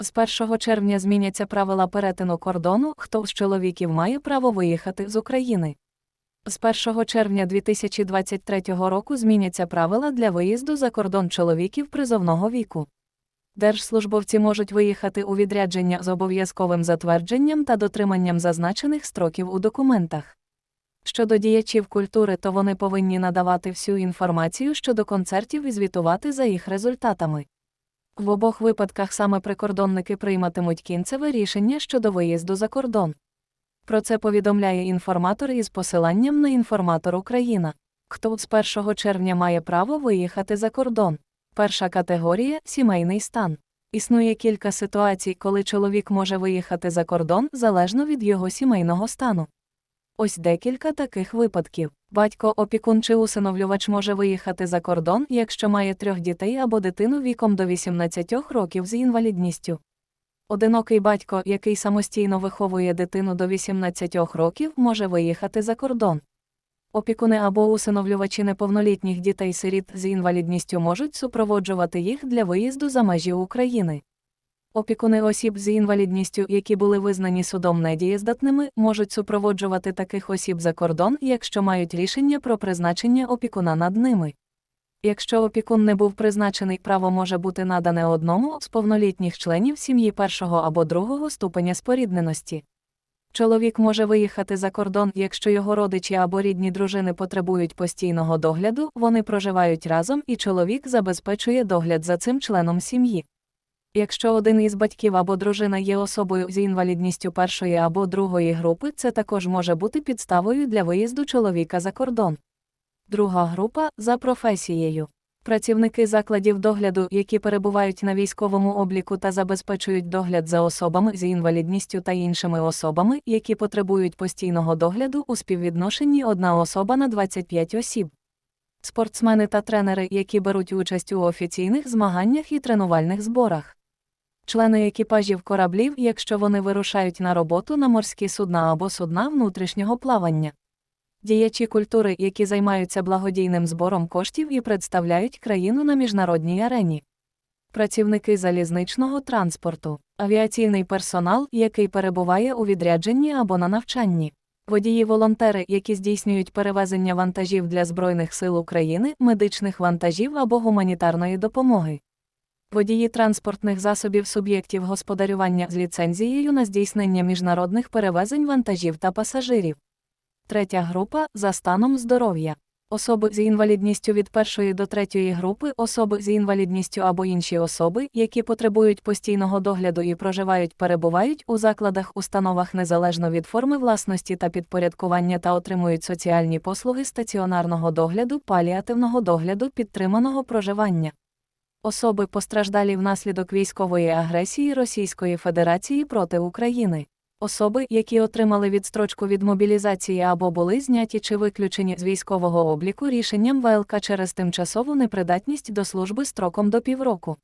З 1 червня зміняться правила перетину кордону, хто з чоловіків має право виїхати з України. З 1 червня 2023 року зміняться правила для виїзду за кордон чоловіків призовного віку. Держслужбовці можуть виїхати у відрядження з обов'язковим затвердженням та дотриманням зазначених строків у документах. Щодо діячів культури, то вони повинні надавати всю інформацію щодо концертів і звітувати за їх результатами. В обох випадках саме прикордонники прийматимуть кінцеве рішення щодо виїзду за кордон. Про це повідомляє інформатор із посиланням на інформатор Україна. Хто з 1 червня має право виїхати за кордон? Перша категорія сімейний стан. Існує кілька ситуацій, коли чоловік може виїхати за кордон залежно від його сімейного стану. Ось декілька таких випадків. Батько, опікун чи усиновлювач може виїхати за кордон, якщо має трьох дітей або дитину віком до 18 років з інвалідністю. Одинокий батько, який самостійно виховує дитину до 18 років, може виїхати за кордон. Опікуни або усиновлювачі неповнолітніх дітей-сиріт з інвалідністю можуть супроводжувати їх для виїзду за межі України. Опікуни осіб з інвалідністю, які були визнані судом недієздатними, можуть супроводжувати таких осіб за кордон, якщо мають рішення про призначення опікуна над ними. Якщо опікун не був призначений, право може бути надане одному з повнолітніх членів сім'ї першого або другого ступеня спорідненості. Чоловік може виїхати за кордон, якщо його родичі або рідні дружини потребують постійного догляду, вони проживають разом і чоловік забезпечує догляд за цим членом сім'ї. Якщо один із батьків або дружина є особою з інвалідністю першої або другої групи, це також може бути підставою для виїзду чоловіка за кордон. Друга група за професією. Працівники закладів догляду, які перебувають на військовому обліку та забезпечують догляд за особами з інвалідністю та іншими особами, які потребують постійного догляду у співвідношенні одна особа на 25 осіб. Спортсмени та тренери, які беруть участь у офіційних змаганнях і тренувальних зборах. Члени екіпажів кораблів, якщо вони вирушають на роботу на морські судна або судна внутрішнього плавання. Діячі культури, які займаються благодійним збором коштів і представляють країну на міжнародній арені. Працівники залізничного транспорту, авіаційний персонал, який перебуває у відрядженні або на навчанні. Водії-волонтери, які здійснюють перевезення вантажів для Збройних сил України, медичних вантажів або гуманітарної допомоги. Водії транспортних засобів суб'єктів господарювання з ліцензією на здійснення міжнародних перевезень вантажів та пасажирів. Третя група за станом здоров'я. Особи з інвалідністю від першої до третьої групи, особи з інвалідністю або інші особи, які потребують постійного догляду і проживають, перебувають у закладах, установах незалежно від форми власності та підпорядкування та отримують соціальні послуги стаціонарного догляду, паліативного догляду, підтриманого проживання. Особи постраждалі внаслідок військової агресії Російської Федерації проти України. Особи, які отримали відстрочку від мобілізації або були зняті чи виключені з військового обліку рішенням ВЛК через тимчасову непридатність до служби строком до півроку.